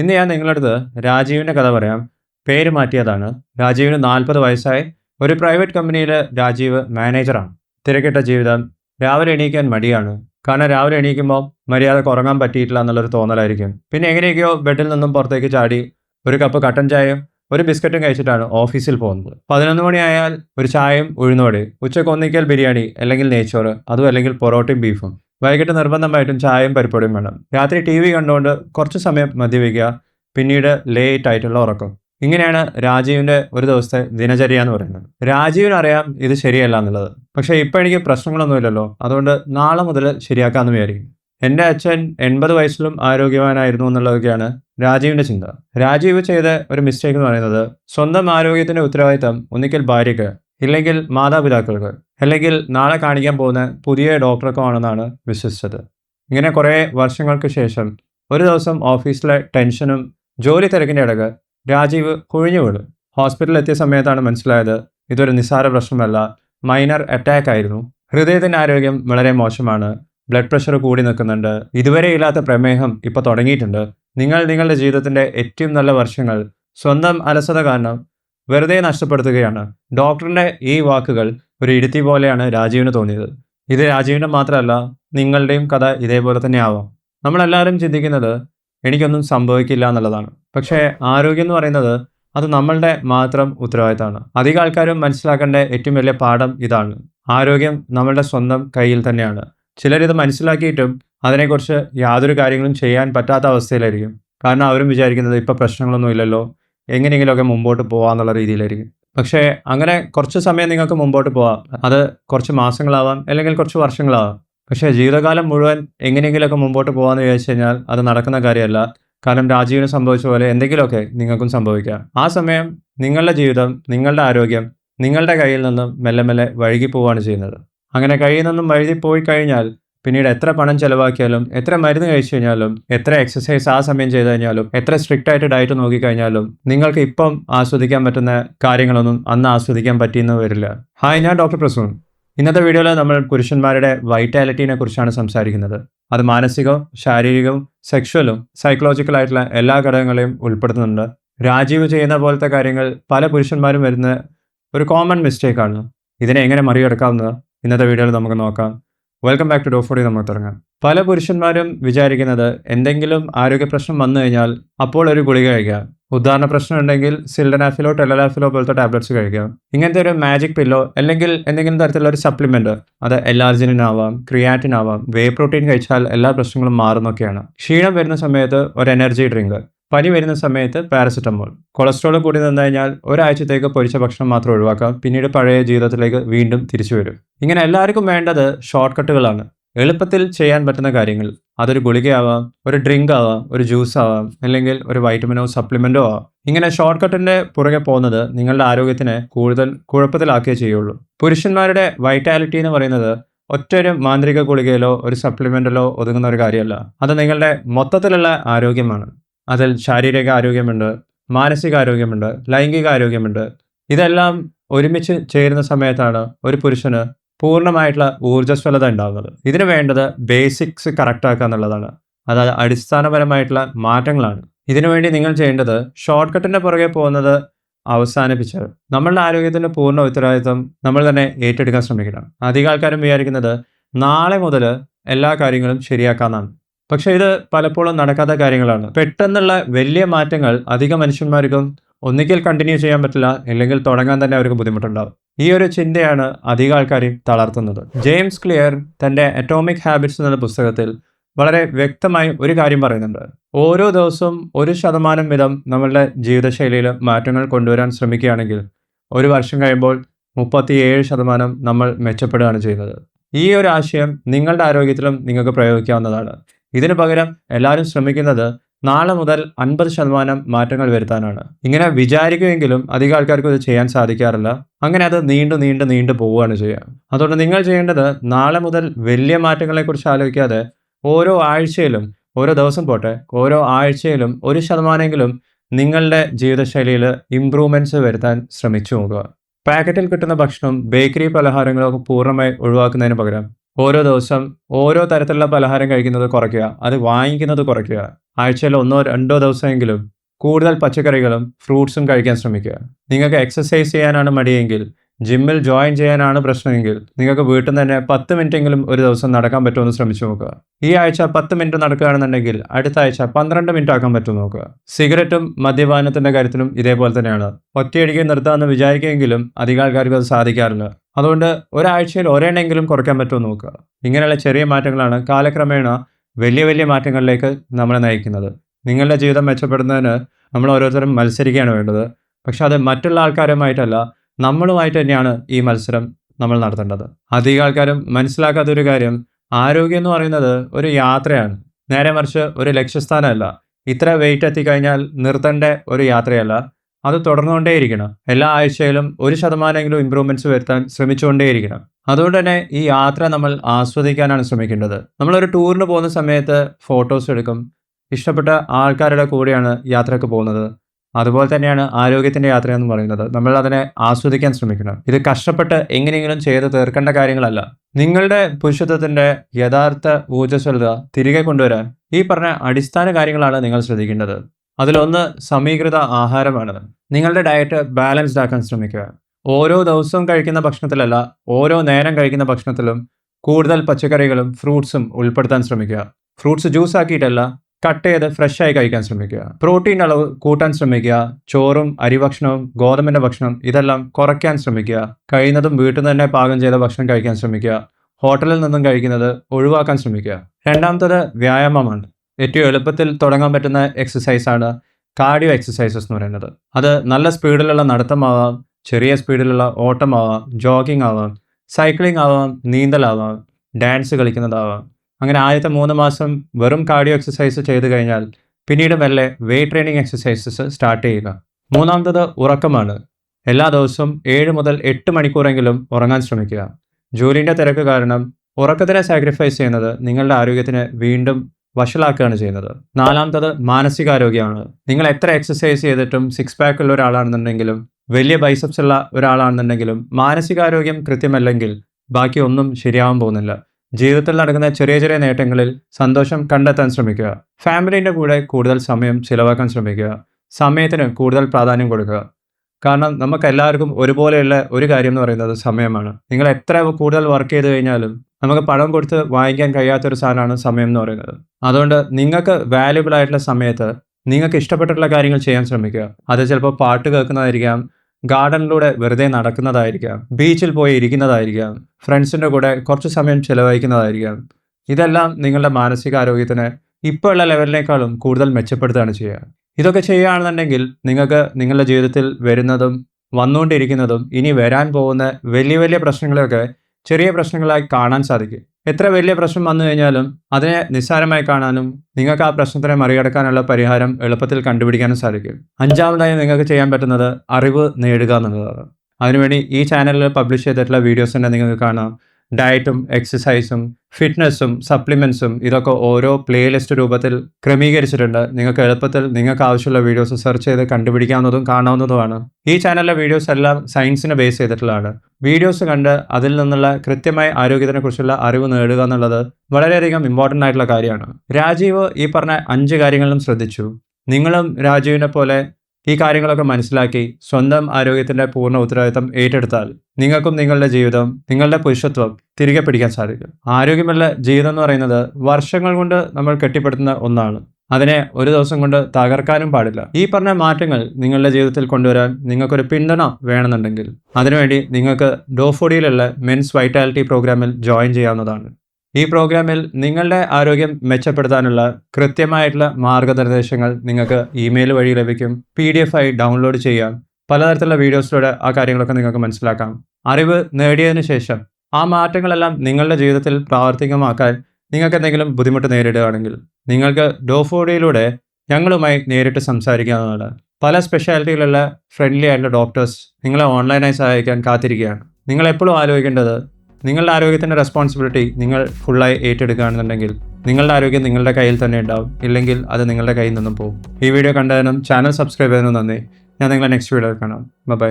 ഇന്ന് ഞാൻ നിങ്ങളടുത്ത് രാജീവിന്റെ കഥ പറയാം. പേര് മാറ്റിയതാണ്. രാജീവിന് നാൽപ്പത് വയസ്സായി. ഒരു പ്രൈവറ്റ് കമ്പനിയിൽ രാജീവ് മാനേജറാണ്. തിരക്കിട്ട ജീവിതം രാവിലെ എണീക്കാൻ മടിയാണ്. കാരണം രാവിലെ എണീക്കുമ്പോൾ മര്യാദയ്ക്ക് ഉറങ്ങാൻ പറ്റിയിട്ടില്ല എന്നുള്ളൊരു തോന്നലായിരിക്കും. പിന്നെ എങ്ങനെയൊക്കെയോ ബെഡിൽ നിന്നും പുറത്തേക്ക് ചാടി ഒരു കപ്പ് കട്ടൻ ചായയും ഒരു ബിസ്ക്കറ്റും കഴിച്ചിട്ടാണ് ഓഫീസിൽ പോകുന്നത്. പതിനൊന്ന് മണിയായാൽ ഒരു ചായയും ഉഴുന്നോടി ഉച്ചയ്ക്ക് ഒന്നിക്കൽ ബിരിയാണി അല്ലെങ്കിൽ നെയ്ച്ചോറ് അതും അല്ലെങ്കിൽ പൊറോട്ടയും ബീഫും. വൈകിട്ട് നിർബന്ധമായിട്ടും ചായയും പരിപ്പൊടിയും വേണം. രാത്രി ടി വി കണ്ടുകൊണ്ട് കുറച്ച് സമയം മദ്യപിക്കുക പിന്നീട് ലേറ്റ് ആയിട്ടുള്ള ഉറക്കം. ഇങ്ങനെയാണ് രാജീവിന്റെ ഒരു ദിവസത്തെ ദിനചര്യ എന്ന് പറയുന്നത്. രാജീവിന് അറിയാം ഇത് ശരിയല്ല എന്നുള്ളത്. പക്ഷേ ഇപ്പോൾ എനിക്ക് പ്രശ്നങ്ങളൊന്നുമില്ലല്ലോ. അതുകൊണ്ട് നാളെ മുതൽ ശരിയാക്കാമെന്ന് വിചാരിക്കും എന്റെ അച്ഛൻ എൺപത് വയസ്സിലും ആരോഗ്യവാനായിരുന്നു എന്നുള്ളതൊക്കെയാണ് രാജീവിന്റെ ചിന്ത. രാജീവ് ചെയ്ത ഒരു മിസ്റ്റേക്ക് എന്ന് പറയുന്നത് സ്വന്തം ആരോഗ്യത്തിന്റെ ഉത്തരവാദിത്തം ഒന്നിക്കൽ ഭാര്യയ്ക്ക് ഇല്ലെങ്കിൽ മാതാപിതാക്കൾക്ക്. അല്ലെങ്കിൽ നാളെ കാണിക്കാൻ പോകുന്ന പുതിയ ഡോക്ടർക്കോ ആണെന്നാണ് വിശ്വസിച്ചത്. ഇങ്ങനെ കുറേ വർഷങ്ങൾക്ക് ശേഷം ഒരു ദിവസം ഓഫീസിലെ ടെൻഷനും ജോലി തിരക്കിന്റെ ഇടയ്ക്ക് രാജീവ് കുഴിഞ്ഞു വീണു. ഹോസ്പിറ്റലിൽ എത്തിയ സമയത്താണ് മനസ്സിലായത് ഇതൊരു നിസ്സാര പ്രശ്നമല്ല മൈനർ അറ്റാക്ക് ആയിരുന്നു. ഹൃദയത്തിന്റെ ആരോഗ്യം വളരെ മോശമാണ് ബ്ലഡ് പ്രഷർ കൂടി നിൽക്കുന്നുണ്ട് ഇതുവരെ ഇല്ലാത്ത പ്രമേഹം ഇപ്പോൾ തുടങ്ങിയിട്ടുണ്ട്. നിങ്ങൾ നിങ്ങളുടെ ജീവിതത്തിന്റെ ഏറ്റവും നല്ല വർഷങ്ങൾ സ്വന്തം അലസത കാരണം വെറുതെ നഷ്ടപ്പെടുത്തുകയാണ്. ഡോക്ടറിന്റെ ഈ വാക്കുകൾ ഒരു ഇടുത്തി പോലെയാണ് രാജീവിന് തോന്നിയത്. ഇത് രാജീവിന്റെ മാത്രമല്ല നിങ്ങളുടെയും കഥ ഇതേപോലെ തന്നെ ആവാം നമ്മളെല്ലാവരും ചിന്തിക്കുന്നത് എനിക്കൊന്നും സംഭവിക്കില്ല എന്നുള്ളതാണ്. പക്ഷേ ആരോഗ്യം എന്ന് പറയുന്നത് അത് നമ്മളുടെ മാത്രം ഉത്തരവാദിത്തമാണ്. അധികം ആൾക്കാരും മനസ്സിലാക്കേണ്ട ഏറ്റവും വലിയ പാഠം ഇതാണ്. ആരോഗ്യം നമ്മളുടെ സ്വന്തം കയ്യിൽ തന്നെയാണ്. ചിലരിത് മനസ്സിലാക്കിയിട്ടും അതിനെക്കുറിച്ച് യാതൊരു കാര്യങ്ങളും ചെയ്യാൻ പറ്റാത്ത അവസ്ഥയിലായിരിക്കും. കാരണം അവരും വിചാരിക്കുന്നത് ഇപ്പോൾ പ്രശ്നങ്ങളൊന്നും ഇല്ലല്ലോ. എങ്ങനെയെങ്കിലുമൊക്കെ മുമ്പോട്ട് പോകാമെന്നുള്ള രീതിയിലായിരിക്കും. പക്ഷേ അങ്ങനെ കുറച്ച് സമയം നിങ്ങൾക്ക് മുമ്പോട്ട് പോവാം. അത് കുറച്ച് മാസങ്ങളാവാം അല്ലെങ്കിൽ കുറച്ച് വർഷങ്ങളാവാം. പക്ഷേ ജീവിതകാലം മുഴുവൻ എങ്ങനെയെങ്കിലുമൊക്കെ മുമ്പോട്ട് പോകാമെന്ന് വിചാരിച്ചു കഴിഞ്ഞാൽ അത് നടക്കുന്ന കാര്യമല്ല. കാരണം രാജീവിന് സംഭവിച്ച പോലെ എന്തെങ്കിലുമൊക്കെ നിങ്ങൾക്കും സംഭവിക്കാം. ആ സമയം നിങ്ങളുടെ ജീവിതം നിങ്ങളുടെ ആരോഗ്യം നിങ്ങളുടെ കയ്യിൽ നിന്നും മെല്ലെ മെല്ലെ വഴുകി പോവുകയാണ് ചെയ്യുന്നത്. അങ്ങനെ കയ്യിൽ നിന്നും വഴുതി പോയി കഴിഞ്ഞാൽ പിന്നീട് എത്ര പണം ചെലവാക്കിയാലും എത്ര മരുന്ന് കഴിച്ചു കഴിഞ്ഞാലും എത്ര എക്സസൈസ് ആ സമയം ചെയ്തു കഴിഞ്ഞാലും എത്ര സ്ട്രിക്റ്റ് ആയിട്ട് ഡയറ്റ് നോക്കിക്കഴിഞ്ഞാലും നിങ്ങൾക്ക് ഇപ്പം ആസ്വദിക്കാൻ പറ്റുന്ന കാര്യങ്ങളൊന്നും അന്ന് ആസ്വദിക്കാൻ പറ്റിയെന്ന് വരില്ല. ഹായ് ഞാൻ ഡോക്ടർ പ്രസൂൺ. ഇന്നത്തെ വീഡിയോയിൽ നമ്മൾ പുരുഷന്മാരുടെ വൈറ്റാലിറ്റീനെ കുറിച്ചാണ് സംസാരിക്കുന്നത്. അത് മാനസികവും ശാരീരികവും സെക്ഷലും സൈക്കോളജിക്കൽ ആയിട്ടുള്ള എല്ലാ ഘടകങ്ങളെയും ഉൾപ്പെടുത്തുന്നുണ്ട്. രാജീവ് ചെയ്യുന്ന പോലത്തെ കാര്യങ്ങൾ പല പുരുഷന്മാരും വരുന്ന ഒരു കോമൺ മിസ്റ്റേക്കാണ് ഇതിനെ എങ്ങനെ മറികടക്കാവുന്നത് ഇന്നത്തെ വീഡിയോയിൽ നമുക്ക് നോക്കാം. വെൽക്കം ബാക്ക് ടു ഡോഫോഡി നമുക്ക് തുടങ്ങാം. പല പുരുഷന്മാരും വിചാരിക്കുന്നത് എന്തെങ്കിലും ആരോഗ്യ പ്രശ്നം വന്നു കഴിഞ്ഞാൽ അപ്പോൾ ഒരു ഗുളിക കഴിക്കുക. ഉദാഹരണ പ്രശ്നം ഉണ്ടെങ്കിൽ സിൽഡനാഫിലോ ടെലലാഫിലോ പോലത്തെ ടാബ്ലറ്റ്സ് കഴിക്കുക. ഇങ്ങനത്തെ ഒരു മാജിക് പില്ലോ അല്ലെങ്കിൽ എന്തെങ്കിലും തരത്തിലുള്ള ഒരു സപ്ലിമെന്റ് അത് എല്ലാർജിനിൻ ആവാം ക്രിയാറ്റിൻ ആവാം വേ പ്രോട്ടീൻ കഴിച്ചാൽ എല്ലാ പ്രശ്നങ്ങളും മാറുന്നൊക്കെയാണ്. ക്ഷീണം വരുന്ന സമയത്ത് ഒരു എനർജി ഡ്രിങ്ക് പനി വരുന്ന സമയത്ത് പാരസെറ്റമോൾ. കൊളസ്ട്രോൾ കൂടി നിന്ന് കഴിഞ്ഞാൽ ഒരാഴ്ചത്തേക്ക് പൊരിച്ച ഭക്ഷണം മാത്രം ഒഴിവാക്കാം. പിന്നീട് പഴയ ജീവിതത്തിലേക്ക് വീണ്ടും തിരിച്ചു വരും. ഇങ്ങനെ എല്ലാവർക്കും വേണ്ടത് ഷോർട്ട് കട്ടുകളാണ് എളുപ്പത്തിൽ ചെയ്യാൻ പറ്റുന്ന കാര്യങ്ങൾ. അതൊരു ഗുളികയാവാം ഒരു ഡ്രിങ്ക് ആവാം ഒരു ജ്യൂസ് ആവാം അല്ലെങ്കിൽ ഒരു വൈറ്റമിനോ സപ്ലിമെന്റോ ആവാം. ഇങ്ങനെ ഷോർട്ട് കട്ടിന്റെ പുറകെ പോകുന്നത് നിങ്ങളുടെ ആരോഗ്യത്തിനെ കൂടുതൽ കുഴപ്പത്തിലാക്കുകയേ ചെയ്യുള്ളൂ. പുരുഷന്മാരുടെ വൈറ്റാലിറ്റി എന്ന് പറയുന്നത് ഒറ്റൊരു മാന്ത്രിക ഗുളികയിലോ ഒരു സപ്ലിമെന്റിലോ ഒതുങ്ങുന്ന ഒരു കാര്യമല്ല. അത് നിങ്ങളുടെ മൊത്തത്തിലുള്ള ആരോഗ്യമാണ്. അതിൽ ശാരീരിക ആരോഗ്യമുണ്ട് മാനസിക ആരോഗ്യമുണ്ട് ലൈംഗിക ആരോഗ്യമുണ്ട്. ഇതെല്ലാം ഒരുമിച്ച് ചേരുന്ന സമയത്താണ് ഒരു പുരുഷന് പൂർണമായിട്ടുള്ള ഊർജസ്വലത ഉണ്ടാകുന്നത് ഇതിന് വേണ്ടത് ബേസിക്സ് കറക്റ്റാക്കുക എന്നുള്ളതാണ്. അതായത് അടിസ്ഥാനപരമായിട്ടുള്ള മാറ്റങ്ങളാണ്. ഇതിനുവേണ്ടി നിങ്ങൾ ചെയ്യേണ്ടത് ഷോർട്ട് കട്ടിന്റെ പുറകെ പോകുന്നത് അവസാനിപ്പിച്ച് നമ്മളുടെ ആരോഗ്യത്തിന്റെ പൂർണ ഉത്തരവാദിത്വം നമ്മൾ തന്നെ ഏറ്റെടുക്കാൻ ശ്രമിക്കണം. അധികം ആൾക്കാരും വിചാരിക്കുന്നത് നാളെ മുതൽ എല്ലാ കാര്യങ്ങളും ശരിയാക്കാമെന്നാണ്. പക്ഷേ ഇത് പലപ്പോഴും നടക്കാത്ത കാര്യങ്ങളാണ്. പെട്ടെന്നുള്ള വലിയ മാറ്റങ്ങൾ അധിക മനുഷ്യന്മാർക്കും ഒന്നിക്കൽ കണ്ടിന്യൂ ചെയ്യാൻ പറ്റില്ല അല്ലെങ്കിൽ തുടങ്ങാൻ തന്നെ അവർക്ക് ബുദ്ധിമുട്ടുണ്ടാവും. ഈ ഒരു ചിന്തയാണ് അധിക ആൾക്കാരെയും തളർത്തുന്നത്. ജെയിംസ് ക്ലിയർ തന്റെ അറ്റോമിക് ഹാബിറ്റ്സ് എന്ന പുസ്തകത്തിൽ വളരെ വ്യക്തമായി ഒരു കാര്യം പറയുന്നുണ്ട്. ഓരോ ദിവസവും ഒരു ശതമാനം വീതം നമ്മളുടെ ജീവിതശൈലിയിൽ മാറ്റങ്ങൾ കൊണ്ടുവരാൻ ശ്രമിക്കുകയാണെങ്കിൽ ഒരു വർഷം കഴിയുമ്പോൾ മുപ്പത്തിയേഴ് ശതമാനം നമ്മൾ മെച്ചപ്പെടുകയാണ് ചെയ്യുന്നത്. ഈ ഒരു ആശയം നിങ്ങളുടെ ആരോഗ്യത്തിലും നിങ്ങൾക്ക് പ്രയോഗിക്കാവുന്നതാണ്. ഇതിനു പകരം എല്ലാവരും ശ്രമിക്കുന്നത് നാളെ മുതൽ അൻപത് ശതമാനം മാറ്റങ്ങൾ വരുത്താനാണ്. ഇങ്ങനെ വിചാരിക്കുമെങ്കിലും അധികം ആൾക്കാർക്കും ഇത് ചെയ്യാൻ സാധിക്കാറില്ല. അങ്ങനെ അത് നീണ്ടു നീണ്ടു നീണ്ടു പോവുകയാണ് ചെയ്യുക. അതുകൊണ്ട് നിങ്ങൾ ചെയ്യേണ്ടത് നാളെ മുതൽ വലിയ മാറ്റങ്ങളെക്കുറിച്ച് ആലോചിക്കാതെ ഓരോ ആഴ്ചയിലും ഓരോ ദിവസം പോട്ടെ ഓരോ ആഴ്ചയിലും ഒരു ശതമാനമെങ്കിലും നിങ്ങളുടെ ജീവിതശൈലിയിൽ ഇമ്പ്രൂവ്മെന്റ്സ് വരുത്താൻ ശ്രമിച്ചു നോക്കുക. പാക്കറ്റിൽ കിട്ടുന്ന ഭക്ഷണം ബേക്കറി പലഹാരങ്ങളൊക്കെ പൂർണമായി ഒഴിവാക്കുന്നതിന് പകരം ഓരോ ദിവസം ഓരോ തരത്തിലുള്ള പലഹാരം കഴിക്കുന്നത് കുറയ്ക്കുക. അത് വാങ്ങിക്കുന്നത് കുറയ്ക്കുക. ആഴ്ചയിൽ ഒന്നോ രണ്ടോ ദിവസമെങ്കിലും കൂടുതൽ പച്ചക്കറികളും ഫ്രൂട്ട്സും കഴിക്കാൻ ശ്രമിക്കുക. നിങ്ങൾക്ക് എക്സസൈസ് ചെയ്യാനാണ് മടിയെങ്കിൽ ജിമ്മിൽ ജോയിൻ ചെയ്യാനാണ് പ്രശ്നമെങ്കിൽ നിങ്ങൾക്ക് വീട്ടിൽ നിന്ന് തന്നെ പത്ത് മിനിറ്റെങ്കിലും ഒരു ദിവസം നടക്കാൻ പറ്റുമെന്ന് ശ്രമിച്ചു നോക്കുക. ഈ ആഴ്ച പത്ത് മിനിറ്റ് നടക്കുകയാണെന്നുണ്ടെങ്കിൽ അടുത്ത ആഴ്ച പന്ത്രണ്ട് മിനിറ്റ് ആക്കാൻ പറ്റും നോക്കുക. സിഗരറ്റും മദ്യപാനത്തിന്റെ കാര്യത്തിലും ഇതേപോലെ തന്നെയാണ്. ഒറ്റയടിക്ക് നിർത്താമെന്ന് വിചാരിക്കുമെങ്കിലും അധികം ആൾക്കാർക്ക് അത് സാധിക്കാറില്ല. അതുകൊണ്ട് ഒരാഴ്ചയിൽ ഒരെണ്ണെങ്കിലും കുറയ്ക്കാൻ പറ്റുമോ നോക്കുക. ഇങ്ങനെയുള്ള ചെറിയ മാറ്റങ്ങളാണ് കാലക്രമേണ വലിയ വലിയ മാറ്റങ്ങളിലേക്ക് നമ്മളെ നയിക്കുന്നത്. നിങ്ങളുടെ ജീവിതം മെച്ചപ്പെടുന്നതിന് നമ്മൾ ഓരോരുത്തരും മത്സരിക്കുകയാണ് വേണ്ടത്. പക്ഷെ അത് മറ്റുള്ള ആൾക്കാരുമായിട്ടല്ല നമ്മളുമായിട്ട് തന്നെയാണ് ഈ മത്സരം നമ്മൾ നടത്തേണ്ടത്. അധികം ആൾക്കാരും മനസ്സിലാക്കാത്തൊരു കാര്യം ആരോഗ്യം എന്ന് പറയുന്നത് ഒരു യാത്രയാണ്. നേരെ മറിച്ച് ഒരു ലക്ഷ്യസ്ഥാനമല്ല. ഇത്ര വെയിറ്റ് എത്തിക്കഴിഞ്ഞാൽ നിർത്തേണ്ട ഒരു യാത്രയല്ല. അത് തുടർന്നുകൊണ്ടേയിരിക്കണം. എല്ലാ ആഴ്ചയിലും ഒരു ശതമാനമെങ്കിലും ഇമ്പ്രൂവ്മെന്റ്സ് വരുത്താൻ ശ്രമിച്ചുകൊണ്ടേയിരിക്കണം. അതുകൊണ്ട് തന്നെ ഈ യാത്ര നമ്മൾ ആസ്വദിക്കാനാണ് ശ്രമിക്കേണ്ടത്. നമ്മളൊരു ടൂറിന് പോകുന്ന സമയത്ത് ഫോട്ടോസ് എടുക്കും. ഇഷ്ടപ്പെട്ട ആൾക്കാരുടെ കൂടെയാണ് യാത്രയ്ക്ക് പോകുന്നത്. അതുപോലെ തന്നെയാണ് ആരോഗ്യത്തിന്റെ യാത്ര എന്ന് പറയുന്നത്. നമ്മൾ അതിനെ ആസ്വദിക്കാൻ ശ്രമിക്കണം. ഇത് കഷ്ടപ്പെട്ട് എങ്ങനെയെങ്കിലും ചെയ്ത് തീർക്കേണ്ട കാര്യങ്ങളല്ല. നിങ്ങളുടെ പുരുഷത്വത്തിന്റെ യഥാർത്ഥ ഊർജസ്വലത തിരികെ കൊണ്ടുവരാൻ ഈ പറഞ്ഞ അടിസ്ഥാന കാര്യങ്ങളാണ് നിങ്ങൾ ശ്രദ്ധിക്കേണ്ടത്. അതിലൊന്ന് സമീകൃത ആഹാരമാണ് നിങ്ങളുടെ ഡയറ്റ് ബാലൻസ്ഡ് ആക്കാൻ ശ്രമിക്കുക. ഓരോ ദിവസവും കഴിക്കുന്ന ഭക്ഷണത്തിലല്ല ഓരോ നേരം കഴിക്കുന്ന ഭക്ഷണത്തിലും കൂടുതൽ പച്ചക്കറികളും ഫ്രൂട്ട്സും ഉൾപ്പെടുത്താൻ ശ്രമിക്കുക. ഫ്രൂട്ട്സ് ജ്യൂസ് ആക്കിയിട്ടല്ല കട്ട് ചെയ്ത് ഫ്രഷായി കഴിക്കാൻ ശ്രമിക്കുക. പ്രോട്ടീൻ അളവ് കൂട്ടാൻ ശ്രമിക്കുക. ചോറും അരിഭക്ഷണവും ഗോതമ്പിന്റെ ഭക്ഷണം ഇതെല്ലാം കുറയ്ക്കാൻ ശ്രമിക്കുക. കഴിയുന്നതും വീട്ടിൽ നിന്ന് തന്നെ പാകം ചെയ്ത ഭക്ഷണം കഴിക്കാൻ ശ്രമിക്കുക. ഹോട്ടലിൽ നിന്നും കഴിക്കുന്നത് ഒഴിവാക്കാൻ ശ്രമിക്കുക. രണ്ടാമത്തത് വ്യായാമമാണ്. ഏറ്റവും എളുപ്പത്തിൽ തുടങ്ങാൻ പറ്റുന്ന എക്സസൈസാണ് കാർഡിയോ എക്സസൈസസ് എന്ന് പറയുന്നത്. അത് നല്ല സ്പീഡിലുള്ള നടത്തമാവാം ചെറിയ സ്പീഡിലുള്ള ഓട്ടമാവാം ജോഗിംഗ് ആവാം സൈക്ലിംഗ് ആവാം നീന്തലാവാം ഡാൻസ് കളിക്കുന്നതാവാം. അങ്ങനെ ആദ്യത്തെ മൂന്ന് മാസം വെറും കാർഡിയോ എക്സസൈസ് ചെയ്ത് കഴിഞ്ഞാൽ പിന്നീട് മെല്ലെ വെയ്റ്റ് ട്രെയിനിങ് എക്സസൈസസ് സ്റ്റാർട്ട് ചെയ്യുക. മൂന്നാമത്തത് ഉറക്കമാണ്. എല്ലാ ദിവസവും ഏഴ് മുതൽ എട്ട് മണിക്കൂറെങ്കിലും ഉറങ്ങാൻ ശ്രമിക്കുക. ജോലിന്റെ തിരക്ക് കാരണം ഉറക്കത്തിനെ സാക്രിഫൈസ് ചെയ്യുന്നത് നിങ്ങളുടെ ആരോഗ്യത്തിന് വീണ്ടും വഷളാക്കുകയാണ് ചെയ്യുന്നത്. നാലാമത്തത് മാനസികാരോഗ്യമാണ്. നിങ്ങൾ എത്ര എക്സസൈസ് ചെയ്തിട്ടും സിക്സ് പാക്ക് ഉള്ള ഒരാളാണെന്നുണ്ടെങ്കിലും വലിയ ബൈസപ്സ് ഉള്ള ഒരാളാണെന്നുണ്ടെങ്കിലും മാനസികാരോഗ്യം കൃത്യമല്ലെങ്കിൽ ബാക്കി ഒന്നും ശരിയാവാൻ പോകുന്നില്ല. ജീവിതത്തിൽ നടക്കുന്ന ചെറിയ ചെറിയ നേട്ടങ്ങളിൽ സന്തോഷം കണ്ടെത്താൻ ശ്രമിക്കുക. ഫാമിലീന്റെ കൂടെ കൂടുതൽ സമയം ചിലവാക്കാൻ ശ്രമിക്കുക. സമയത്തിന് കൂടുതൽ പ്രാധാന്യം കൊടുക്കുക. കാരണം നമുക്ക് എല്ലാവർക്കും ഒരുപോലെയുള്ള ഒരു കാര്യം എന്ന് പറയുന്നത് സമയമാണ്. നിങ്ങൾ എത്ര കൂടുതൽ വർക്ക് ചെയ്ത് കഴിഞ്ഞാലും നമുക്ക് പണം കൊടുത്ത് വാങ്ങിക്കാൻ കഴിയാത്തൊരു സാധനമാണ് സമയം എന്ന് പറയുന്നത്. അതുകൊണ്ട് നിങ്ങൾക്ക് വാല്യുബിൾ ആയിട്ടുള്ള സമയത്ത് നിങ്ങൾക്ക് ഇഷ്ടപ്പെട്ടിട്ടുള്ള കാര്യങ്ങൾ ചെയ്യാൻ ശ്രമിക്കുക. അത് ചിലപ്പോൾ പാട്ട് കേൾക്കുന്നതായിരിക്കാം ഗാർഡനിലൂടെ വെറുതെ നടക്കുന്നതായിരിക്കാം ബീച്ചിൽ പോയി ഇരിക്കുന്നതായിരിക്കാം ഫ്രണ്ട്സിന്റെ കൂടെ കുറച്ച് സമയം ചിലവഴിക്കുന്നതായിരിക്കാം. ഇതെല്ലാം നിങ്ങളുടെ മാനസികാരോഗ്യത്തിന് ഇപ്പോൾ ഉള്ള ലെവലിനേക്കാളും കൂടുതൽ മെച്ചപ്പെടുത്തുകയാണ് ചെയ്യുക. ഇതൊക്കെ ചെയ്യുകയാണെന്നുണ്ടെങ്കിൽ നിങ്ങൾക്ക് നിങ്ങളുടെ ജീവിതത്തിൽ വരുന്നതും വന്നുകൊണ്ടിരിക്കുന്നതും ഇനി വരാൻ പോകുന്ന വലിയ വലിയ പ്രശ്നങ്ങളെയൊക്കെ ചെറിയ പ്രശ്നങ്ങളായി കാണാൻ സാധിക്കും. എത്ര വലിയ പ്രശ്നം വന്നു കഴിഞ്ഞാലും അതിനെ നിസ്സാരമായി കാണാനും നിങ്ങൾക്ക് ആ പ്രശ്നത്തിനെ മറികടക്കാനുള്ള പരിഹാരം എളുപ്പത്തിൽ കണ്ടുപിടിക്കാനും സാധിക്കും. അഞ്ചാമതായി നിങ്ങൾക്ക് ചെയ്യാൻ പറ്റുന്നത് അറിവ് നേടുക എന്നുള്ളതാണ്. അതിനുവേണ്ടി ഈ ചാനലിൽ പബ്ലിഷ് ചെയ്തിട്ടുള്ള വീഡിയോസ് തന്നെ നിങ്ങൾക്ക് കാണാം. ഡയറ്റും എക്സസൈസും ഫിറ്റ്നസ്സും സപ്ലിമെൻസും ഇതൊക്കെ ഓരോ പ്ലേലിസ്റ്റ് രൂപത്തിൽ ക്രമീകരിച്ചിട്ടുണ്ട്. നിങ്ങൾക്ക് എളുപ്പത്തിൽ നിങ്ങൾക്ക് ആവശ്യമുള്ള വീഡിയോസ് സെർച്ച് ചെയ്ത് കണ്ടുപിടിക്കാവുന്നതും കാണാവുന്നതുമാണ്. ഈ ചാനലിലെ വീഡിയോസ് എല്ലാം സയൻസിനെ ബേസ് ചെയ്തിട്ടുള്ളതാണ്. വീഡിയോസ് കണ്ട് അതിൽ നിന്നുള്ള കൃത്യമായ ആരോഗ്യത്തിനെക്കുറിച്ചുള്ള അറിവ് നേടുക എന്നുള്ളത് വളരെയധികം ഇമ്പോർട്ടന്റ് ആയിട്ടുള്ള കാര്യമാണ്. രാജീവ് ഈ പറഞ്ഞ അഞ്ച് കാര്യങ്ങളിലും ശ്രദ്ധിച്ചു. നിങ്ങളും രാജീവിനെ പോലെ ഈ കാര്യങ്ങളൊക്കെ മനസ്സിലാക്കി സ്വന്തം ആരോഗ്യത്തിന്റെ പൂർണ ഉത്തരവാദിത്തം ഏറ്റെടുത്താൽ നിങ്ങൾക്കും നിങ്ങളുടെ ജീവിതം നിങ്ങളുടെ പുരുഷത്വം തിരികെ പിടിക്കാൻ സാധിക്കും. ആരോഗ്യമുള്ള ജീവിതം എന്ന് പറയുന്നത് വർഷങ്ങൾ കൊണ്ട് നമ്മൾ കെട്ടിപ്പടുത്തുന്ന ഒന്നാണ്. അതിനെ ഒരു ദിവസം കൊണ്ട് തകർക്കാനും പാടില്ല. ഈ പറഞ്ഞ മാറ്റങ്ങൾ നിങ്ങളുടെ ജീവിതത്തിൽ കൊണ്ടുവരാൻ നിങ്ങൾക്കൊരു പിന്തുണ വേണമെന്നുണ്ടെങ്കിൽ അതിനുവേണ്ടി നിങ്ങൾക്ക് ഡോഫോഡിയിലുള്ള മെൻസ് വൈറ്റാലിറ്റി പ്രോഗ്രാമിൽ ജോയിൻ ചെയ്യാവുന്നതാണ്. ഈ പ്രോഗ്രാമിൽ നിങ്ങളുടെ ആരോഗ്യം മെച്ചപ്പെടുത്താനുള്ള കൃത്യമായിട്ടുള്ള മാർഗനിർദ്ദേശങ്ങൾ നിങ്ങൾക്ക് ഇമെയിൽ വഴി ലഭിക്കും. പി ഡി എഫ് ആയി ഡൗൺലോഡ് ചെയ്യാം. പലതരത്തിലുള്ള വീഡിയോസിലൂടെ ആ കാര്യങ്ങളൊക്കെ നിങ്ങൾക്ക് മനസ്സിലാക്കാം. അറിവ് നേടിയതിനു ശേഷം ആ മാറ്റങ്ങളെല്ലാം നിങ്ങളുടെ ജീവിതത്തിൽ പ്രാവർത്തികമാക്കാൻ നിങ്ങൾക്ക് എന്തെങ്കിലും ബുദ്ധിമുട്ട് നേരിടുകയാണെങ്കിൽ നിങ്ങൾക്ക് ഡോഫോഡിയിലൂടെ ഞങ്ങളുമായി നേരിട്ട് സംസാരിക്കാവുന്നതാണ്. പല സ്പെഷ്യാലിറ്റികളുള്ള ഫ്രണ്ട്ലി ആയിട്ടുള്ള ഡോക്ടേഴ്സ് നിങ്ങളെ ഓൺലൈനായി സഹായിക്കാൻ കാത്തിരിക്കുകയാണ്. നിങ്ങൾ എപ്പോഴും ആലോചിക്കേണ്ടത് നിങ്ങളുടെ ആരോഗ്യത്തിന്റെ റെസ്പോൺസിബിലിറ്റി നിങ്ങൾ ഫുള്ളായി ഏറ്റെടുക്കുകയാണെന്നുണ്ടെങ്കിൽ നിങ്ങളുടെ ആരോഗ്യം നിങ്ങളുടെ കയ്യിൽ തന്നെ ഉണ്ടാവും. ഇല്ലെങ്കിൽ അത് നിങ്ങളുടെ കയ്യിൽ നിന്നും പോകും ഈ വീഡിയോ കണ്ടതിനും ചാനൽ സബ്സ്ക്രൈബ് ചെയ്തതിനും നന്ദി. ഞാൻ നിങ്ങളെ നെക്സ്റ്റ് വീഡിയോയിൽ കാണാം. ബൈ